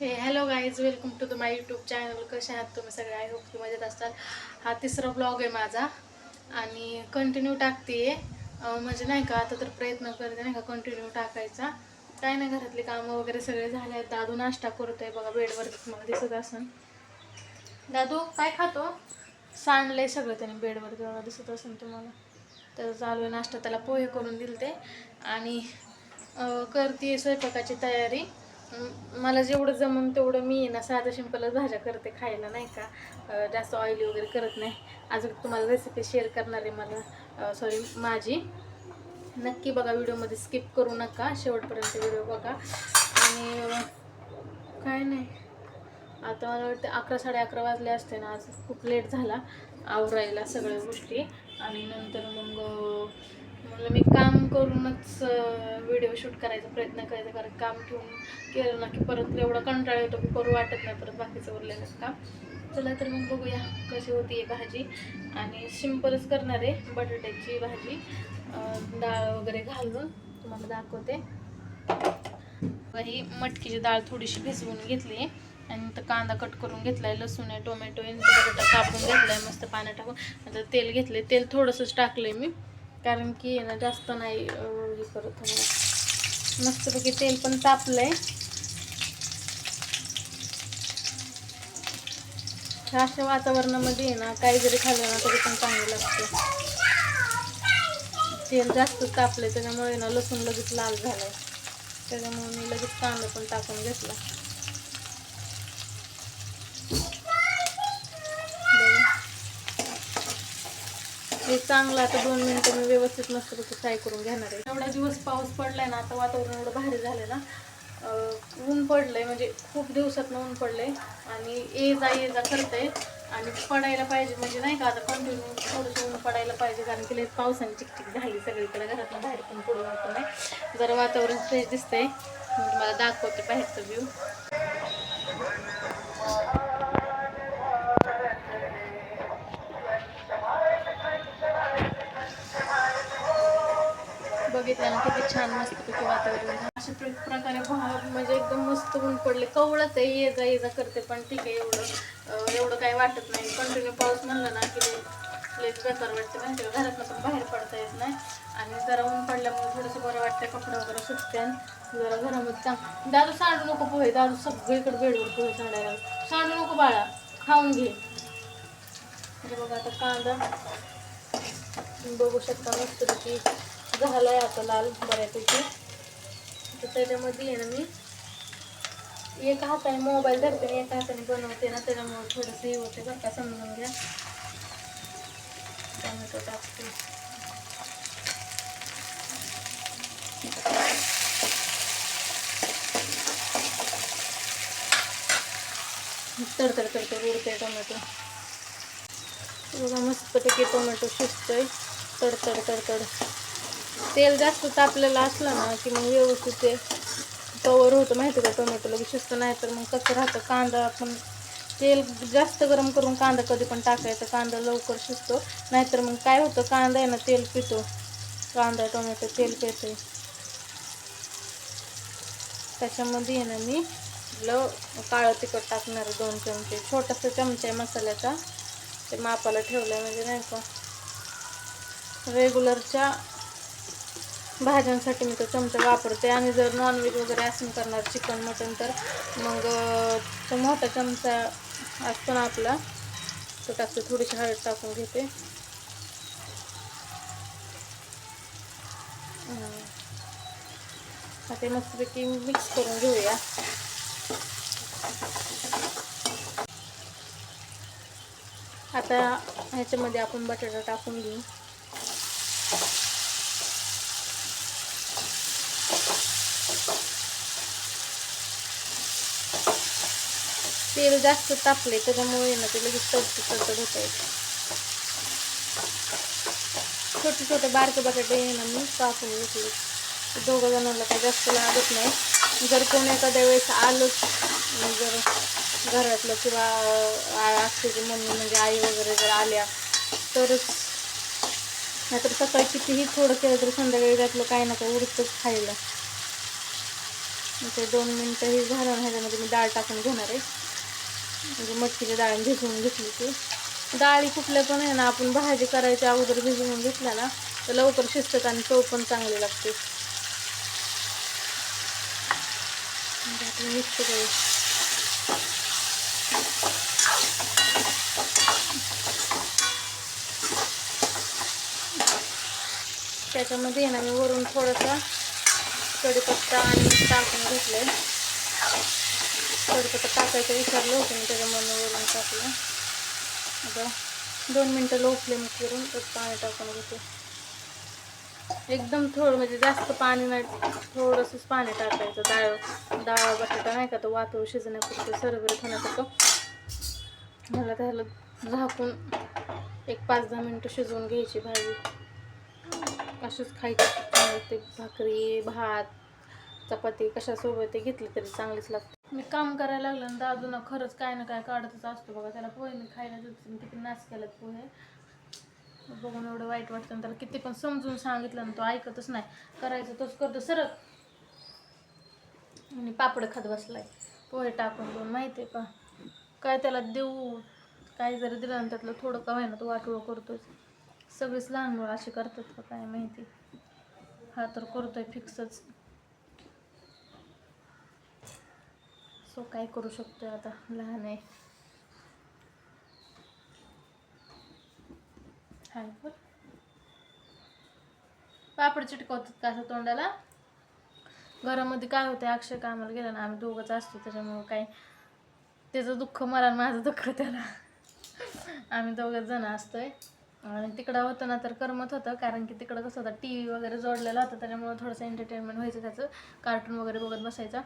Hey hello guys welcome to the my YouTube channel कसे आहात तुम्ही सगळे? आय होप की मजेत असाल. हा तिसरा ब्लॉग आहे माझा. आणि कंटिन्यू टाकते म्हणजे नाही का आता तर प्रयत्न करते नाही का कंटिन्यू टाकायचा. काय नाही घरातली कामं वगैरे सगळे झाले आहेत. दादू नाश्ता करतोय बघा बेडवर तुम्हाला दिसत असन. दादू काय खातो? सांडलंय सगळं त्याने बेडवर बघा दिसत असेल तुम्हाला. तर चालू आहे नाश्ता त्याला पोहे करून दिलते. आणि करते स्वयंपाकाची तयारी. मला जेवढं जमून तेवढं मी ना साधं सिंपलच भाज्या करते खायला नाही का? जास्त ऑइली वगैरे करत नाही. अजून तुम्हाला रेसिपी शेअर करणार आहे मला सॉरी माझी. नक्की बघा व्हिडिओमध्ये स्किप करू नका. शेवटपर्यंत व्हिडिओ बघा. आणि काय नाही. आता मला वाटतं अकरा साडे अकरा वाजले असते ना आज खूप लेट झाला आवरायला सगळ्या गोष्टी. आणि नंतर मग म्हणलं मी काम करूनच व्हिडिओ शूट करायचा प्रयत्न करायचा कारण काम ठेवून केलं ना की परत एवढा कंटाळा येतो की करू वाटत नाही परत बाकीचं उरलेलं काम. चला तर मग बघूया कशी होती ही भाजी. आणि सिम्पलच करणार आहे बटाट्याची भाजी. डाळ वगैरे घालून तुम्हाला दाखवते. ही मटकीची डाळ थोडीशी भिजवून घेतली आणि तर कांदा कट करून घेतलाय लसूण आहे टोमॅटो आहे बटाटा कापून घेतलाय मस्त पाण्यात टाकून. आता तेल घेतले तेल थोडंसंच टाकलंय मी. कारण की आहे ना जास्त नाही हे करत मला मस्तपैकी तेल पण तापलंय. अशा वातावरणामध्ये ना काही जरी खाल्लं ना तरी पण चांगलं लागतं. तेल जास्त तापलंय त्याच्यामुळे ना लसूण लगेच लाल झालाय. त्याच्यामुळे मी लगेच कांदा पण टाकून घेतला बघा. हे चांगलं आता दोन मिनिटं मी व्यवस्थित मस्तपैकी फ्राय करून घेणार आहे. एवढा दिवस पाऊस पडलाय ना आता वातावरण एवढं भारी झालं ना ऊन पडलंय म्हणजे खूप दिवसात ऊन पडलंय आणि ये जा ये जा करतंय आणि पडायला पाहिजे म्हणजे नाही का आता कंटिन्यू थोडंसं ऊन पडायला पाहिजे कारण की पावसाने चिकचिक झाली सगळीकडे घरातून बाहेर पण पडू वाटत नाही. जरा वातावरण फ्रेश दिसतंय. म्हणजे मला दाखवते बाहेरचं व्ह्यू बघितलं ना किती छान मस्तपैकी वातावरण अशा प्रकारे म्हणजे एकदम मस्त ऊन पडले. कवळच आहे ये जा ये जा करते पण ठीक आहे एवढं एवढं काही वाटत नाही. कंटिन्यू पाऊस म्हणलं ना की लई- बेकार वाटते माहिती का? घरातनं बाहेर पडता येत नाही. आणि जरा ऊन पडल्यामुळे थोडंसं बरं वाटतं कपडे वगैरे सुटते जरा घरामध्ये चांग दादू सांडू नको पोहे दादू सगळीकडे बेडवर पोहे सांडायला सांडू नको बाळा खाऊन घे. म्हणजे बघा आता कांदा. बघू शकता झाला आहे आता लाल बऱ्यापैकी. तर त्याच्यामध्ये आहे ना मी एका हाताने मोबाईल धरते आणि एका हाताने बनवते ना त्याच्यामुळे थोडंसं हे होते बरं का समजून घ्या. टोमॅटो टाकते. तडतड तडतड उडते टोमॅटो. बघा मस्तपैकी टोमॅटो शिजतोय. तडतड तडतड. तेल जास्त तापलेलं असलं ना की मग व्यवस्थित ते कवर होतं माहिती का? टोमॅटो लगेच शिजतं नाही तर मग कसं राहतं? कांदा आपण तेल जास्त गरम करून कांदा कधी पण टाकायचा कांदा लवकर शिजतो. नाहीतर मग काय होतं? कांदा आहे ना तेल पितो. कांदा टोमॅटो तेल पिते त्याच्यामध्ये आहे ना मी आपलं काळं तिखट टाकणार आहे दोन चमचे. छोटासा चमचा आहे मसाल्याचा. ते मापाला ठेवलं आहे म्हणजे नाही का? रेग्युलरच्या भाज्यांसाठी मी तो चमचा वापरते. आणि जर नॉनव्हेज वगैरे असेल करणार चिकन मटन तर मग तो मोठा चमचा असतो ना आपला तो टाकतो थोडीशी हळद टाकून घेते. आता मस्तपैकी मिक्स करून घेऊया. आता ह्याच्यामध्ये आपण बटाटा टाकून घेऊ. तेल जास्त तापले त्याच्यामुळे ना ते लगेच तडतड तडतड होत आहे. छोटे छोटे बारके बटाटे ना मी कापून घेतले. दोघं जणांना काही जास्त लागत नाही. जर कोणी एखाद्या वेळेस आलंच जर घरातलं किंवा असते आत्याची मम्मी म्हणजे आई वगैरे जर आल्या तरच. नाहीतर सकाळी कितीही थोडं केलं तर संध्याकाळी त्यातलं काही ना काही उरतच खायला. ते दोन मिनटं हे झालं ह्याच्यामध्ये मी डाळ टाकून घेणार आहे. म्हणजे मटकीची डाळ भिजवून घेतली ती. डाळी कुठल्या पण आहे ना आपण भाजी करायच्या अगोदर भिजवून घेतल्या ना तर लवकर शिजतात आणि चव पण चांगली लागते. म्हणजे मिक्स करू. त्याच्यामध्ये आहे ना मी वरून थोडासा कढीपत्ता आणि टाकून टाकून आहे थोडंसं टाकायचं विचारलं होतं मी त्याच्यामुळे मी वरून टाकलं. आता दोन मिनटं लो फ्लेम करून तर पाणी टाकून घेते. एकदम थोडं म्हणजे जास्त पाणी नाही थोडंसंच पाणी टाकायचं. डाळ डाळ बटाटा नाही का तो वातळ शिजण्यापुरतं सरबरीत होण्यासारखं मला त्याला झाकून एक पाच दहा मिनटं शिजवून घ्यायची भाजी. अशीच खायची? ते भाकरी भात चपाती कशासोबत ते घेतली तरी चांगलीच लागते. मी काम करायला लागलं ना दादू खरंच काय ना काय काढतच असतो बघा. त्याला पोहे मी खायला देते किती नाच केलात पोहे. बघून एवढं वाईट वाटतं त्याला किती पण समजून सांगितलं ना तो ऐकतच नाही. करायचं तोच करतो सरळ. आणि पापड खात बसलाय. पोहे टाकून दोन माहिती आहे का? काय त्याला देऊ? काय जरी दिलं ना त्यातलं थोडं का ना तो वाटोळं करतोच. सगळीच लहान मुलं अशी करतात का काय माहिती. हा तर करतोय फिक्सच सो काय करू शकतो आता? लहान आहे. हाय बर पापड चिटकवतात का असं तोंडाला? घरामध्ये काय होतं अक्षय कामाला गेला ना आम्ही दोघंच असतो त्याच्यामुळं काय त्याचं दुःख मला आणि माझं दुःख त्याला. आम्ही दोघंच जण असतोय. आणि तिकडं होतं ना तर करमत होतं कारण की तिकडं कसं होतं टी व्ही वगैरे जोडलेला होता त्याच्यामुळं थोडंसं एंटरटेनमेंट व्हायचं त्याचं कार्टून वगैरे बघत बसायचं.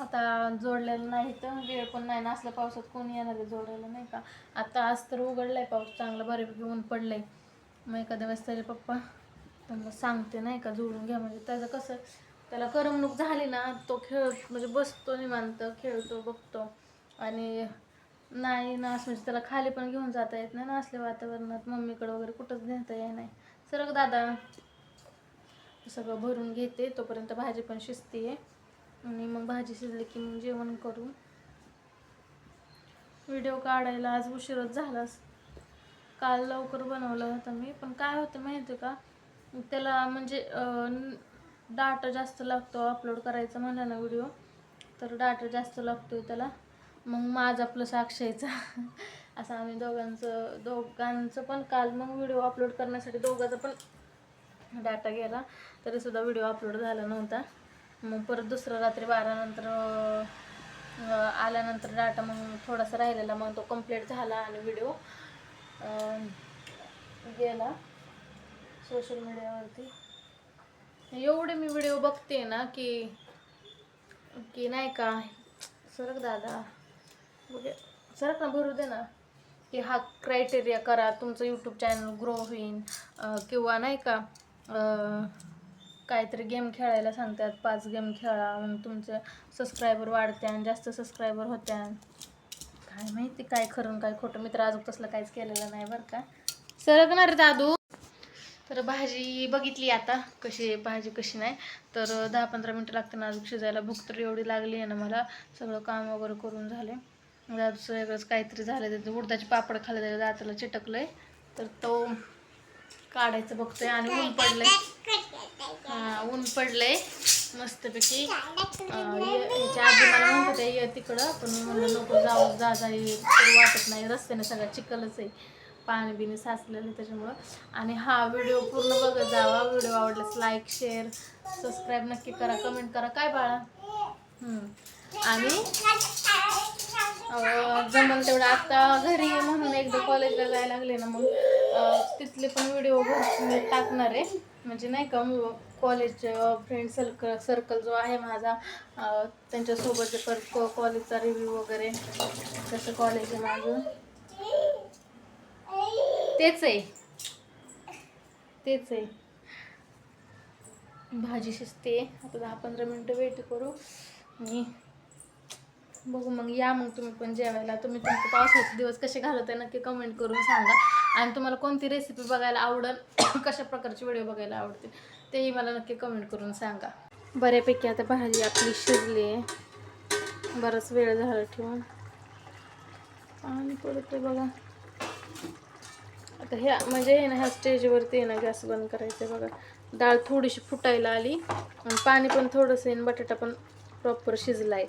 आता जोडलेलं नाही तर वेळ पण नाही ना. असल्या पावसात कोणी येणार आहे जोडलेलं नाही का? आता आज तर उघडलाय पाऊस चांगला बऱ्यापैकी ऊन पडलंय. मग एखाद्या वेळेस त्याचे पप्पा त्यांना सांगते नाही का जोडून घ्या. म्हणजे त्याचं कसं त्याला करमणूक झाली ना तो खेळ म्हणजे बसतो निवांत खेळतो बघतो. आणि नाही ना असं म्हणजे त्याला खाली पण घेऊन जाता येत नाही ना असल्या वातावरणात. मम्मीकडे वगैरे कुठंच नेता येत नाही. सरक दादा सगळं भरून घेते. तोपर्यंत भाजी पण शिजते आणि मग भाजी शिजली की मग जेवण करू व्हिडिओ काढायला आज उशीरच झालाच काल लवकर बनवलं होतं मी. पण काय होतं माहिती आहे का? त्याला म्हणजे डाटा जास्त लागतो अपलोड करायचा म्हणला ना व्हिडिओ तर डाटा जास्त लागतो त्याला. मग माझा प्लस अक्षयचा. असं आम्ही दोघांचं दोघांचं पण काल मग व्हिडिओ अपलोड करण्यासाठी दोघांचा पण डाटा गेला. तरीसुद्धा व्हिडिओ अपलोड झाला नव्हता. मग परत दुसरं रात्री बारानंतर आल्यानंतर डाटा मग थोडासा राहिलेला मग तो कंप्लीट झाला आणि व्हिडिओ गेला सोशल मीडियावरती एवढे मी व्हिडिओ बघते ना की की नाही का सरक दादा बघे सरक ना भरू दे ना की हा क्रायटेरिया करा तुमचं यूट्यूब चॅनल ग्रो होईल किंवा नाही का काहीतरी गेम खेळायला सांगतात. पाच गेम खेळा मग तुमचे सबस्क्रायबर वाढते आणि जास्त सबस्क्रायबर होत्या काय माहिती काय खरं काय खोटं. मी तर अजून तसलं काहीच केलेलं नाही बरं का. सरकणार दादू. तर भाजी बघितली आता कशी भाजी कशी नाही. तर दहा पंधरा मिनटं लागते ना अजून शिजायला. भूक तर एवढी लागली आहे ना मला. सगळं काम वगैरे करून झाले. दादूचं वेगळंच काहीतरी झालं त्याचं उडदाचे पापड खाल्ले त्याच्या दाताला चिटकलंय. तर तो काढायचं बघतोय आणि ऊन पडलंय. ऊन पडलंय मस्तपैकी. अं, याच्या आधी मला म्हणत होत्या ये तिकडं पण म्हणलं नको जाऊ जा जा तरी वाटत नाही रस्त्याने सगळं चिखलच आहे. पाणी बिणी साचलेलं आहे त्याच्यामुळं. आणि हा व्हिडिओ पूर्ण बघत जावा. व्हिडिओ आवडल्यास लाईक शेअर सबस्क्राईब नक्की करा कमेंट करा. काय बाळा? आणि? जमल तेवढं आता घरी म्हणून एकदा कॉलेजला जायला लागले ना मग तिथले पण व्हिडिओ टाकणार आहे. म्हणजे नाही का कॉलेज फ्रेंड सर्कल सर्कल जो आहे माझा त्यांच्यासोबत पर कॉलेजचा रिव्ह्यू वगैरे कसं कॉलेज आहे माझं. तेच आहे. तेच आहे. भाजी शिजते. आता दहा पंधरा मिनटं वेट करू. आणि बघू मग या मग तुम्ही पण जेवायला. तुम्ही तुमचे पावसाचे दिवस कसे घालवताय नक्की कमेंट करून सांगा. आणि तुम्हाला कोणती रेसिपी बघायला आवडेल कशा प्रकारचे व्हिडिओ बघायला आवडतील तेही मला नक्की कमेंट करून सांगा. बऱ्यापैकी आता भाजी आपली शिजली आहे. बराच वेळ झाला ठेवून. आणि पडते बघा. आता ह्या म्हणजे हे ना ह्या स्टेजवरती आहे ना गॅस बंद करायचं आहे बघा. डाळ थोडीशी फुटायला आली. आणि पाणी पण थोडंसं आहे आणि बटाटा पण प्रॉपर शिजला आहे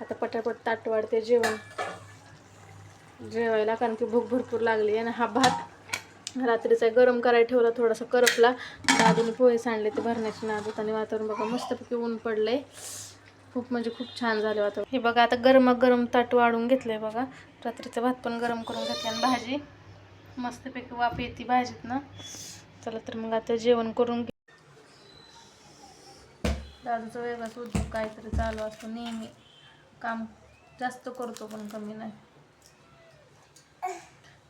आता पटापट ताट वाढते जेवण. जेवायला कारण की भूक भरपूर लागली आणि हा भात रात्रीचा गरम करायला ठेवला थोडासा करपला. अजून पोहे सांडले ते भरण्याची नादत आणि वातावरण बघा मस्तपैकी ऊन पडलंय. खूप म्हणजे खूप छान झाले वातावरण. हे बघा आता गरम गरम ताट वाढून घेतलंय बघा. रात्रीचा भात पण गरम करून घेतला आणि भाजी. मस्तपैकी वाफ येते भाजीत ना चला तर मग आता जेवण करून घे. दादूचा वेगळाच उद्योग काहीतरी चालू असतो नेहमी. काम जास्त करतो पण कमी नाही.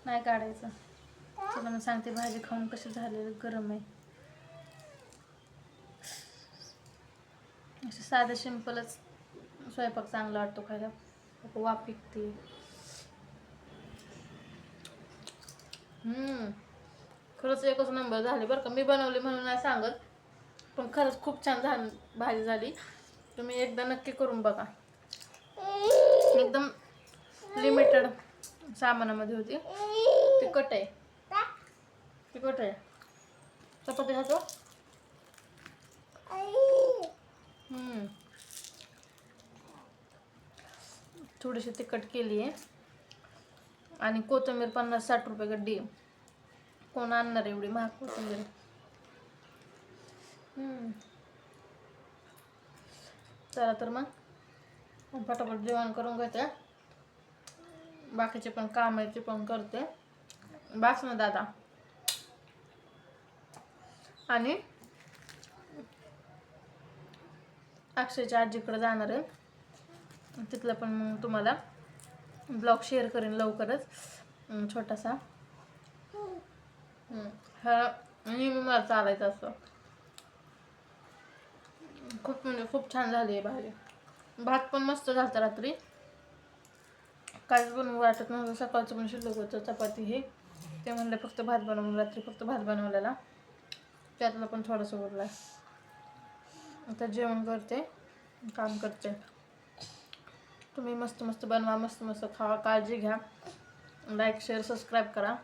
नाही काढायचं. तुला मी सांगते भाजी खाऊन कशी झालेलं गरम आहे. असं साधं सिंपलच स्वयंपाक चांगला वाटतो खायला. वा पिकते खरंच एकच नंबर झाले बरं का. मी बनवले म्हणून नाही सांगत पण खरंच खूप छान झाली भाजी झाली. तुम्ही एकदा नक्की करून बघा. एकदम लिमिटेड सामानामध्ये होती. तिखट आहे. तिखट आहे. चपाती खातो. थोडीशी तिखट केली आहे. आणि कोथिंबीर पन्नास साठ रुपये गड्डी कोण आणणार एवढी महाग कोथिंबीर? चला तर मग. पटापट जेवण करून घेते. बाकीचे पण काम आहे ते पण करते. बास ना दादा. आणि अक्षयच्या आजीकडे जाणार आहे. तिथलं पण मग तुम्हाला ब्लॉग शेअर करेन लवकरच. छोटासा. हम्म. हा नेहमी मला चालायचं असं. खूप म्हणजे खूप छान झाली आहे भाजी. भात पण मस्त झालता रात्री. काहीच बनवू वाटत नव्हतं. सकाळचं पण शिल्लक होतं चपाती हे. ते म्हणलं फक्त भात बनवून रात्री फक्त भात बनवलेला. त्यातला पण थोडंसं उरला. आता जेवण करते काम करते. तुम्ही मस्त मस्त बनवा मस्त मस्त खावा काळजी घ्या. लाईक शेअर सबस्क्राईब करा.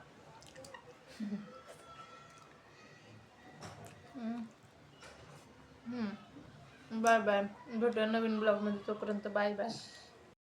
बाय बाय भेटूया नवीन ब्लॉगमध्ये तोपर्यंत बाय बाय